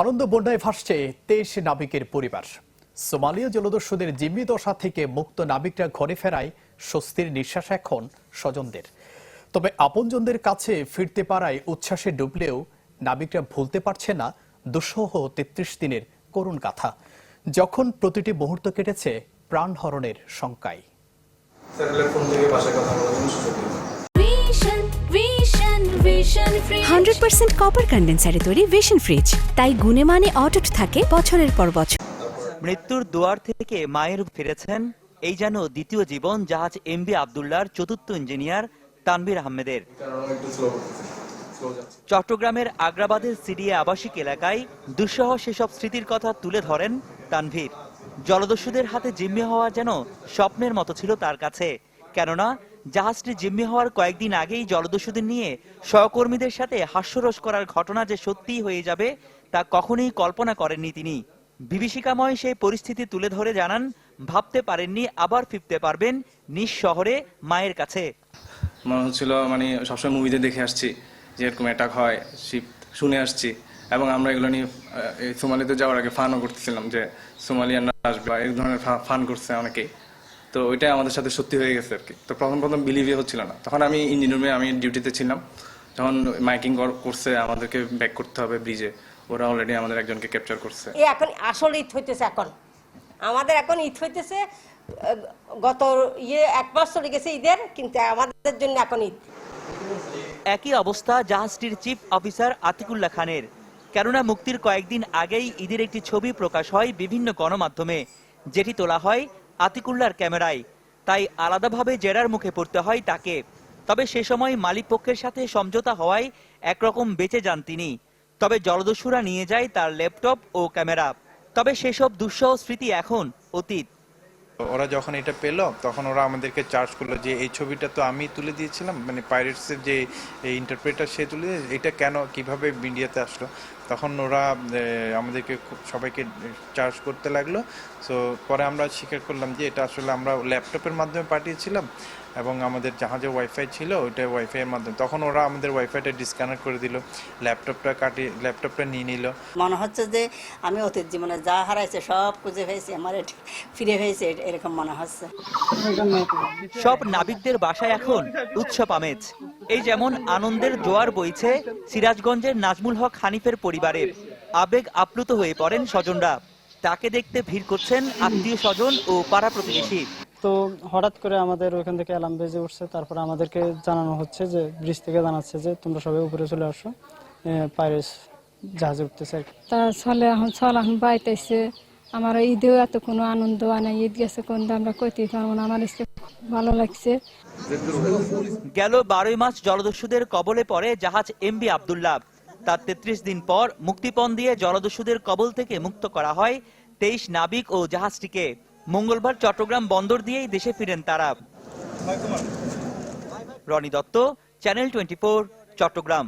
আনন্দ বন্যায় ভাসছে তেইশ নাবিকের পরিবার। সোমালীয় জলদস্যুদের জিম্মি দশা থেকে মুক্ত নাবিকরা ঘরে ফেরায়, স্বস্তির নিঃশ্বাস এখন স্বজনদের। তবে আপনজনদের কাছে ফিরতে পারায় উচ্ছ্বাসে ডুবলেও নাবিকরা ভুলতে পারছে না, দুঃসহ তেত্রিশ দিনের করুণ গাথা। যখন প্রতিটি মুহূর্ত কেটেছে প্রাণহরণের শঙ্কায়। হান্ড্রেড পার্সেন্ট কপার কন্ডেন্সারে তৈরি ভিশন ফ্রিজ তাই মানে অটুট থাকে বছরের পর বছর। মৃত্যুর দুয়ার থেকে মায়ের ফিরেছেন এই যেন দ্বিতীয় জীবন জাহাজ এমবি আবদুল্লাহর চতুর্থ ইঞ্জিনিয়ার আহমেদের। চট্টগ্রামের আগ্রাবাদের সিডিএ আবাসিক এলাকায় দুঃসহ সেসব স্মৃতির কথা তুলে ধরেন তানভীর। জলদস্যুদের হাতে জিম্মি হওয়া যেন স্বপ্নের মতো ছিল তার কাছে। কেননা জাহাজটি জিম্মি হওয়ার কয়েকদিন আগেই জলদস্যুদের নিয়ে সহকর্মীদের সাথে হাস্যরস করার ঘটনা যে সত্যিই হয়ে যাবে, তা কখনোই কল্পনা করেননি তিনি। বিভীষিকাময় সেই পরিস্থিতি তুলে ধরে জানান, ভাবতে পারেননি, আবার ফিরতে পারবেন নিজ শহরে মায়ের কাছে। মনে হচ্ছিল মানে সবসময় মুভিতে দেখে আসছি যে এরকম অ্যাটাক হয় শিপ শুনে আসছি। এবং আমরা এগুলো নিয়ে সোমালিতে যাওয়ার আগে ফানও করতেছিলাম যে সোমালিয়ানরা আসবে এই ধরনের ফান করছে অনেকেই। তো ওইটাই আমাদের সাথে সত্যি হয়ে গেছে আর কি। তো প্রথম প্রথম বিলিভই হচ্ছিল না। তখন আমি ইঞ্জিন রুমে আমি ডিউটিতে ছিলাম। তখন মাইকিং করছে আমাদেরকে ব্যাক করতে হবে ব্রিজে ওরা অলরেডি আমাদের একজনকে ক্যাপচার করছে। এ এখন আসল ঈদ হইতেছে এখন। আমাদের এখন ঈদ হইতেছে গত ইয়ে এক মাস চলে গেছে ঈদের কিন্তু আমাদের জন্য এখন ঈদ একই অবস্থা জাহাজটির চিফ অফিসার আতিকুল্লাহ খানের। কেননা মুক্তির কয়েকদিন আগেই ঈদের একটি ছবি প্রকাশ হয় বিভিন্ন গণমাধ্যমে যেটি তোলা হয় আতিকুল্লার ক্যামেরায়। তাই আলাদাভাবে জেরার মুখে পড়তে হয় তাকে। তবে সে সময় মালিক পক্ষের সাথে সমঝোতা হওয়ায় একরকম বেঁচে যান তিনি। তবে জলদস্যুরা নিয়ে যায় তার ল্যাপটপ ও ক্যামেরা। তবে সেসব দুঃসহ স্মৃতি এখন অতীত। ওরা যখন এটা পেল, তখন ওরা আমাদেরকে চার্জ করল যে, এই ছবিটা তো আমি তুলে দিয়েছিলাম। মানে পাইরেটসের যে ইন্টারপ্রেটার সে তুলে এটা কেন, কীভাবে মিডিয়াতে আসলো? তখন ওরা আমাদেরকে খুব সবাইকে চার্জ করতে লাগল। সো পরে আমরা স্বীকার করলাম যে এটা আসলে আমরা ল্যাপটপের মাধ্যমে পাঠিয়েছিলাম এবং আমাদের জাহাজে ওয়াইফাই ছিল ওইটা ওয়াইফাইয়ের মাধ্যমে। তখন ওরা আমাদের ওয়াইফাইটা ডিসকানেক্ট করে দিল ল্যাপটপটা কাটিয়ে ল্যাপটপটা নিয়ে নিল। মনে হচ্ছে যে আমি অতীত জীবনে যা হারাইছে সব খুঁজে পেয়েছি আমার এটা ফিরে পেয়েছে এরকম মনে হচ্ছে। সব নাবিকদের বাসায় এখন উৎসব আমেজ। এই যেমন আনন্দের জোয়ার বইছে সিরাজগঞ্জের নাজমুল হক হানিফের পরিবারের আবেগ আপ্লুত হয়ে পড়েন স্বজনরা। তাকে দেখতে ভিড় করছেন আত্মীয় স্বজন ও পাড়া প্রতিবেশী। তো হঠাৎ করে আমাদের ওইখান থেকে অ্যালার্ম বেজে উঠছে। তারপরে আমাদেরকে জানানো হচ্ছে যে ব্রিজ থেকে জানাচ্ছে যে তোমরা সবাই উপরে চলে আসো। পাইরেস জাহাজে উঠতেছে আর কি। তার ছলে এখন ছল এখন বাইতেছে। আমার ঈদেও এত কোনো আনন্দ হয় না ঈদ গেছে কোন আমরা কইতে পারব না। আমার ভালো লাগছে। গেল বারোই মাস জলদস্যুদের কবলে পড়ে জাহাজ এমবি আবদুল্লাহ। তার তেত্রিশ দিন পর মুক্তিপণ দিয়ে জলদস্যুদের কবল থেকে মুক্ত করা হয় তেইশ নাবিক ও জাহাজটিকে। মঙ্গলবার চট্টগ্রাম বন্দর দিয়েই দেশে ফিরেন তারা। Roni Dutta, channel twenty Chattogram.